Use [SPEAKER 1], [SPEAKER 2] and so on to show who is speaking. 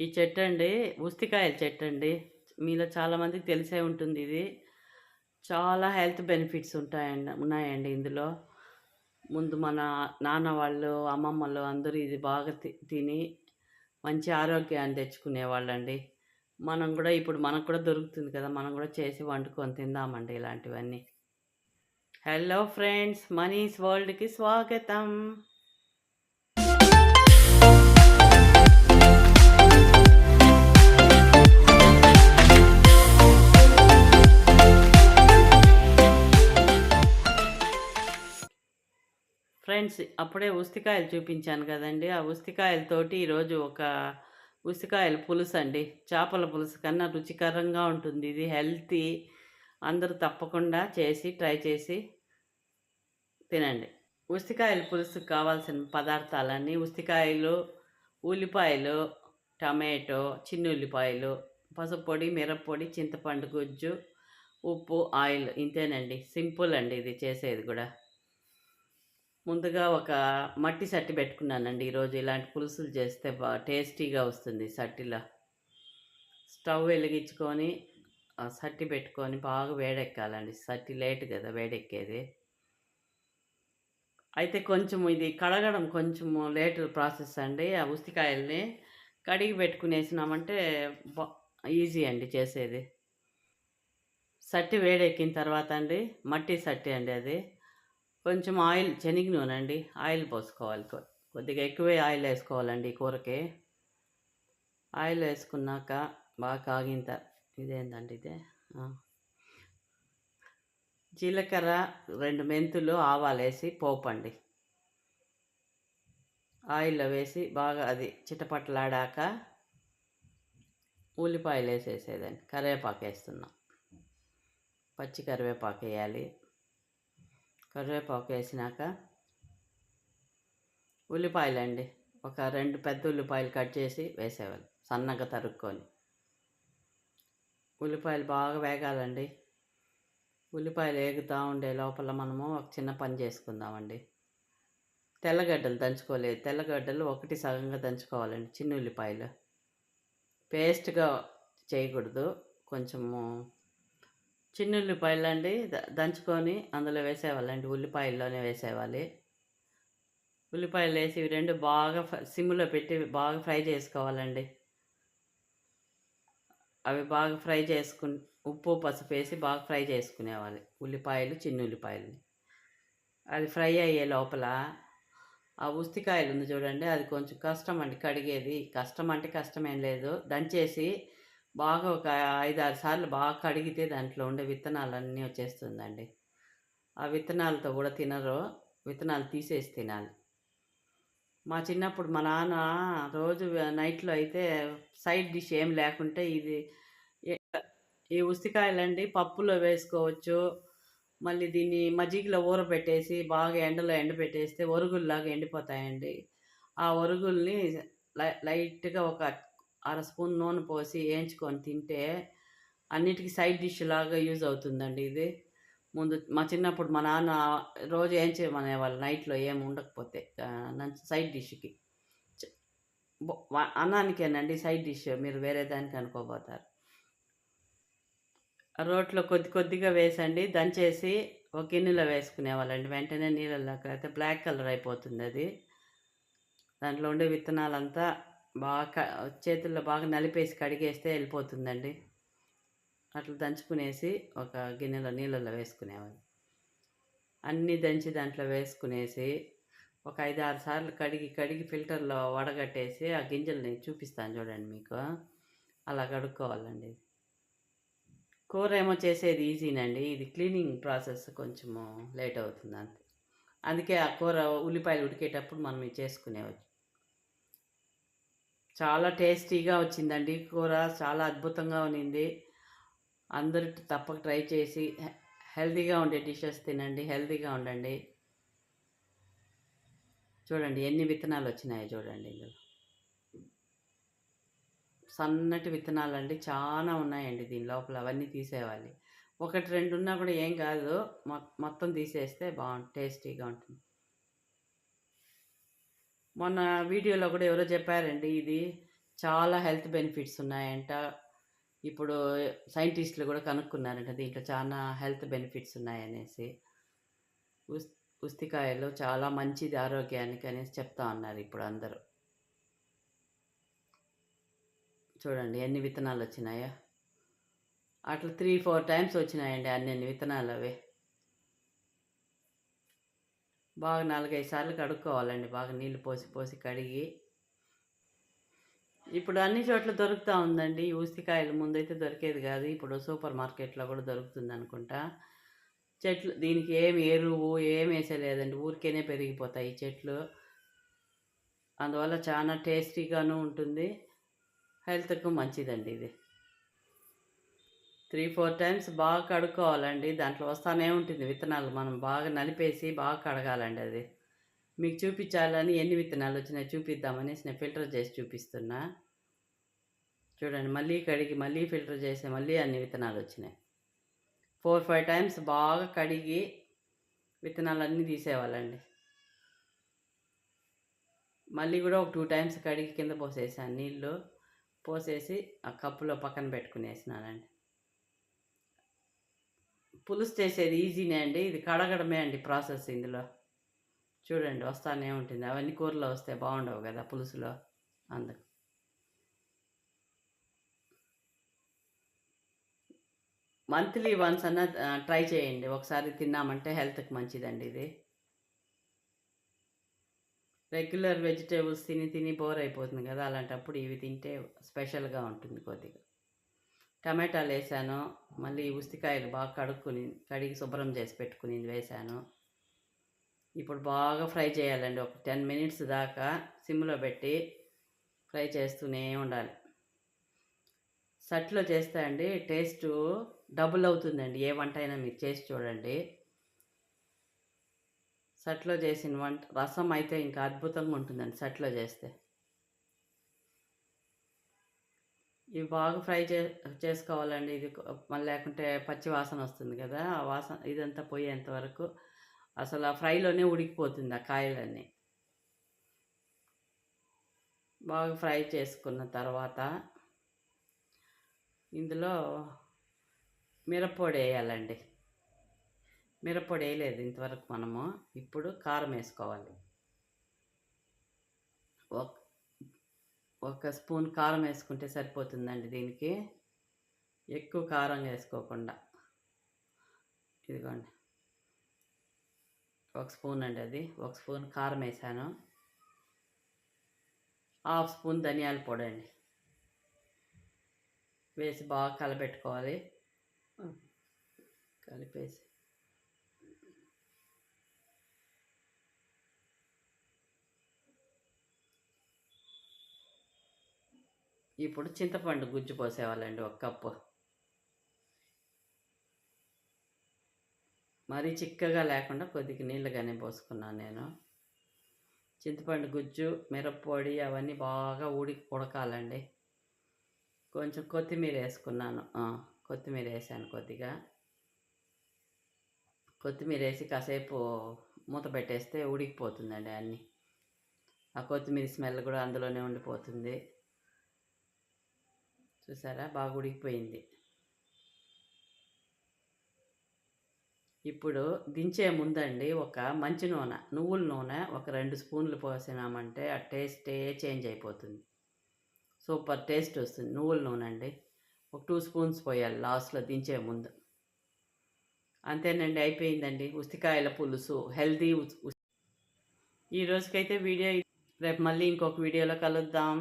[SPEAKER 1] ఈ చెట్టు అండి ఉస్తికాయల చెట్టు అండి మీలో చాలామందికి తెలిసే ఉంటుంది ఇది. చాలా హెల్త్ బెనిఫిట్స్ ఉంటాయండి ఉన్నాయండి ఇందులో. ముందు మన నాన్న వాళ్ళు అమ్మమ్మలు అందరూ ఇది బాగా తి- తిని మంచి ఆరోగ్యాన్ని తెచ్చుకునేవాళ్ళండి. మనం కూడా ఇప్పుడు మనకు కూడా దొరుకుతుంది కదా మనం కూడా చేసి వండుకొని తిందామండి ఇలాంటివన్నీ. హలో ఫ్రెండ్స్ మనీస్ వరల్డ్కి స్వాగతం. ఫ్రెండ్స్ అప్పుడే ఉస్తికాయలు చూపించాను కదండి. ఆ ఉస్తికాయలతోటి ఈరోజు ఒక ఉసికాయల పులుసు అండి. చేపల పులుసు కన్నా రుచికరంగా ఉంటుంది. ఇది హెల్తీ. అందరూ తప్పకుండా చేసి ట్రై చేసి తినండి. ఉసికాయల పులుసుకు కావాల్సిన పదార్థాలన్నీ ఉసికాయలు ఉల్లిపాయలు టమాటో చిన్న ఉల్లిపాయలు పసుపు పొడి మిరప్పొడి చింతపండు గుజ్జు ఉప్పు ఆయిల్ ఇంతేనండి. సింపుల్ అండి ఇది చేసేది కూడా. ముందుగా ఒక మట్టి సట్టి పెట్టుకున్నానండి. ఈరోజు ఇలాంటి పులుసులు చేస్తే బా టేస్టీగా వస్తుంది సట్టిలో. స్టవ్ వెలిగించుకొని సట్టి పెట్టుకొని బాగా వేడెక్కాలండి. సట్టి లేట్ కదా వేడెక్కేది. అయితే కొంచెం ఇది కడగడం కొంచెం లేట్ ప్రాసెస్ అండి. ఆ ఉసికాయల్ని కడిగి పెట్టుకునేసినామంటే ఈజీ అండి చేసేది. సట్టి వేడెక్కిన తర్వాత అండి మట్టి సట్టి అండి అది. కొంచెం ఆయిల్ శనగ నూనె అండి ఆయిల్ పోసుకోవాలి కొద్దిగా ఎక్కువే ఆయిల్ వేసుకోవాలండి కూరకి. ఆయిల్ వేసుకున్నాక బాగా కాగిన త ఇదేందండి ఇదే? జీలకర్ర రెండు మెంతులు ఆవాలు వేసి పోపండి. ఆయిల్లో వేసి బాగా అది చిటపట్లాడాక ఉల్లిపాయలు వేసేసేదండి. కరివేపాకు వేస్తున్నాం. పచ్చి కరివేపాకు వేయాలి. కరివేపాకు వేసినాక ఉల్లిపాయలు అండి ఒక రెండు పెద్ద ఉల్లిపాయలు కట్ చేసి వేసేవాళ్ళు సన్నగా తరుక్కొని. ఉల్లిపాయలు బాగా వేగాలండి. ఉల్లిపాయలు వేగుతూ ఉండే లోపల మనము ఒక చిన్న పని చేసుకుందామండి. తెల్లగడ్డలు దంచుకోలేదు. తెల్లగడ్డలు ఒకటి సగంగా దంచుకోవాలండి చిన్న ఉల్లిపాయలు. పేస్ట్గా చేయకూడదు కొంచెము చిన్న ఉల్లిపాయలు అండి ద- దంచుకొని అందులో వేసేవాళ్ళండి ఉల్లిపాయల్లోనే వేసేవాలి. ఉల్లిపాయలు వేసి ఇవి రెండు బాగా సిమ్లో పెట్టి బాగా ఫ్రై చేసుకోవాలండి. అవి బాగా ఫ్రై చేసుకుని ఉప్పు పసుపు వేసి బాగా ఫ్రై చేసుకునేవాలి ఉల్లిపాయలు చిన్న ఉల్లిపాయలు అది ఫ్రై అయ్యే లోపల ఆ ఉస్తికాయలు ఉంది చూడండి అది కొంచెం కష్టం అండి కడిగేది. కష్టం అంటే కష్టమేం లేదు దంచేసి బాగా ఒక ఐదు ఆరు సార్లు బాగా కడిగితే దాంట్లో ఉండే విత్తనాలన్నీ వచ్చేస్తుందండి. ఆ విత్తనాలతో కూడా తినరు. విత్తనాలు తీసేసి తినాలి. మా చిన్నప్పుడు మా నాన్న రోజు నైట్లో అయితే సైడ్ డిష్ ఏం లేకుంటే ఇది ఈ ఉసికాయలండి పప్పులో వేసుకోవచ్చు. మళ్ళీ దీన్ని మజ్జిగలో ఊరబెట్టేసి బాగా ఎండలో ఎండబెట్టేస్తే ఒరుగుల్లాగా ఎండిపోతాయండి. ఆ ఒరుగుల్ని లై లైట్గా ఒక అర స్పూన్ నూనె పోసి వేయించుకొని తింటే అన్నిటికీ సైడ్ డిష్ లాగా యూజ్ అవుతుందండి ఇది. ముందు మా చిన్నప్పుడు మా నాన్న రోజు ఏం చేయమనేవాళ్ళు నైట్లో ఏం ఉండకపోతే సైడ్ డిష్కి. అన్నానికేనండి సైడ్ డిష్ మీరు వేరే దానికి అనుకోబోతారు. రోట్లో కొద్ది కొద్దిగా వేసండి దంచేసి ఒక గిన్నెలో వేసుకునేవాళ్ళండి వెంటనే నీళ్ళలోకి అయితే బ్లాక్ కలర్ అయిపోతుంది అది. దాంట్లో ఉండే విత్తనాలంతా బాగా చేతుల్లో బాగా నలిపేసి కడిగేస్తే వెళ్ళిపోతుందండి. అట్లా దంచుకునేసి ఒక గిన్నెలో నీళ్ళల్లో వేసుకునేవాళ్ళు. అన్నీ దంచి దాంట్లో వేసుకునేసి ఒక ఐదు ఆరు సార్లు కడిగి కడిగి ఫిల్టర్లో వడగట్టేసి ఆ గింజల్ని చూపిస్తాను చూడండి మీకు. అలా కడుక్కోవాలండి కూర ఏమో చేసేది ఈజీనండి. ఇది క్లీనింగ్ ప్రాసెస్ కొంచెము లేట్ అవుతుంది అంతే. అందుకే ఆ కూర ఉల్లిపాయలు ఉడికేటప్పుడు మనం ఇది చేసుకునేవచ్చు. చాలా టేస్టీగా వచ్చిందండి. కూర చాలా అద్భుతంగా ఉన్నింది. అందరూ తప్పక ట్రై చేసి హె- హెల్తీగా ఉండే డిషెస్ తినండి. హెల్తీగా ఉండండి. చూడండి ఎన్ని విత్తనాలు వచ్చినాయో చూడండి ఇందులో. సన్నటి విత్తనాలు అండి చాలా ఉన్నాయండి దీని లోపల అవన్నీ తీసేయాలి ఒకటి రెండు ఉన్నా కూడా ఏం కాదు. మొత్తం తీసేస్తే బాగుంటుంది టేస్టీగా ఉంటుంది. మొన్న వీడియోలో కూడా ఎవరో చెప్పారండి ఇది చాలా హెల్త్ బెనిఫిట్స్ ఉన్నాయంట. ఇప్పుడు సైంటిస్టులు కూడా కనుక్కున్నారంట దీంట్లో చాలా హెల్త్ బెనిఫిట్స్ ఉన్నాయనేసి. ఉస్ ఉస్తికాయలు చాలా మంచిది ఆరోగ్యానికి అనేసి చెప్తా ఉన్నారు ఇప్పుడు అందరూ. చూడండి ఎన్ని విత్తనాలు వచ్చినాయో. అట్లా త్రీ ఫోర్ టైమ్స్ వచ్చినాయండి అన్ని విత్తనాలు అవే. బాగా నాలుగైదు సార్లు కడుక్కోవాలండి. బాగా నీళ్ళు పోసి పోసి కడిగి. ఇప్పుడు అన్ని చోట్ల దొరుకుతూ ఉందండి. ఉసికాయలు ముందైతే దొరికేది కాదు. ఇప్పుడు సూపర్ మార్కెట్లో కూడా దొరుకుతుంది అనుకుంటా. చెట్లు దీనికి ఏమి ఎరువు ఏమి వేసలేదండి. ఊరికేనే పెరిగిపోతాయి చెట్లు. అందువల్ల చాలా టేస్టీగాను ఉంటుంది. హెల్త్కు మంచిదండి ఇది. త్రీ ఫోర్ టైమ్స్ బాగా కడుక్కోవాలండి. దాంట్లో వస్తానే ఉంటుంది విత్తనాలు. మనం బాగా నలిపేసి బాగా కడగాలండి అది. మీకు చూపించాలని ఎన్ని విత్తనాలు వచ్చినాయి చూపిద్దామనేసి నేను ఫిల్టర్ చేసి చూపిస్తున్నా. చూడండి మళ్ళీ కడిగి మళ్ళీ ఫిల్టర్ చేసి మళ్ళీ అన్ని విత్తనాలు వచ్చినాయి. ఫోర్ ఫైవ్ టైమ్స్ బాగా కడిగి విత్తనాలన్నీ తీసేవాళ్ళండి. మళ్ళీ కూడా ఒక టూ టైమ్స్ కడిగి కింద పోసేసాను నీళ్ళు. పోసేసి ఆ కప్పులో పక్కన పెట్టుకునేసినానండి పులుసు చేసేది ఈజీనే అండి. ఇది కడగడమే అండి ప్రాసెస్ ఇందులో. చూడండి వస్తానే ఉంటుంది. అవన్నీ కూరలో వస్తే బాగుండవు కదా పులుసులో. అందుకు మంత్లీ వన్స్ అన్న ట్రై చేయండి. ఒకసారి తిన్నామంటే హెల్త్కి మంచిదండి ఇది. రెగ్యులర్ వెజిటేబుల్స్ తిని తిని బోర్ అయిపోతుంది కదా అలాంటప్పుడు ఇవి తింటే స్పెషల్గా ఉంటుంది కొద్దిగా. టమాటాలు వేసాను. మళ్ళీ ఉసికాయలు బాగా కడుక్కుని కడిగి శుభ్రం చేసి పెట్టుకుని వేసాను. ఇప్పుడు బాగా ఫ్రై చేయాలండి. ఒక టెన్ మినిట్స్ దాకా సిమ్లో పెట్టి ఫ్రై చేస్తూనే ఉండాలి. సట్లో చేస్తే అండి టేస్ట్ డబుల్ అవుతుందండి. ఏ వంట అయినా మీరు చేసి చూడండి. సట్లో చేసిన వంట రసం అయితే ఇంకా అద్భుతంగా ఉంటుందండి సట్లో చేస్తే. ఇవి బాగా ఫ్రై చే చేసుకోవాలండి. ఇది మళ్ళీ లేకుంటే పచ్చి వాసన వస్తుంది కదా ఆ వాసన ఇదంతా పోయేంత వరకు అసలు ఆ ఫ్రైలోనే ఉడికిపోతుంది ఆ కాయలన్నీ. బాగా ఫ్రై చేసుకున్న తర్వాత ఇందులో మిరప్పొడి వేయాలండి. మిరప్పొడి వేయలేదు ఇంతవరకు మనము. ఇప్పుడు కారం వేసుకోవాలి. ఒక స్పూన్ కారం వేసుకుంటే సరిపోతుందండి దీనికి. ఎక్కువ కారం వేసుకోకుండా. ఇదిగోండి. ఒక స్పూన్ అండి అది. ఒక స్పూన్ కారం వేసాను. హాఫ్ స్పూన్ ధనియాల పొడి అండి. వేసి బాగా కలపెట్టుకోవాలి కలిపేసి. ఇప్పుడు చింతపండు గుజ్జు పోసేవాళ్ళండి ఒక కప్పు. మరీ చిక్కగా లేకుండా కొద్దిగా నీళ్ళుగానే పోసుకున్నాను నేను. చింతపండు గుజ్జు మిరప్పొడి అవన్నీ బాగా ఉడికి ఉడకాలండి. కొంచెం కొత్తిమీర వేసుకున్నాను. కొత్తిమీర వేసాను కొద్దిగా. కొత్తిమీర వేసి కాసేపు మూత పెట్టేస్తే ఉడికిపోతుందండి అన్నీ. ఆ కొత్తిమీర స్మెల్ కూడా అందులోనే ఉండిపోతుంది. చూసారా? బాగా ఉడికిపోయింది. ఇప్పుడు దించే ముందండి ఒక మంచి నూనె నువ్వుల నూనె ఒక రెండు స్పూన్లు పోసినామంటే ఆ టేస్టే చేంజ్ అయిపోతుంది. సూపర్ టేస్ట్ వస్తుంది. నువ్వుల నూనె అండి. ఒక టూ స్పూన్స్ పోయాలి లాస్ట్లో దించే ముందు. అంతేనండి అయిపోయిందండి. ఉసికాయల పులుసు హెల్దీ ఈ రోజుకైతే వీడియో రేపు మళ్ళీ ఇంకొక వీడియోలో కలుద్దాం.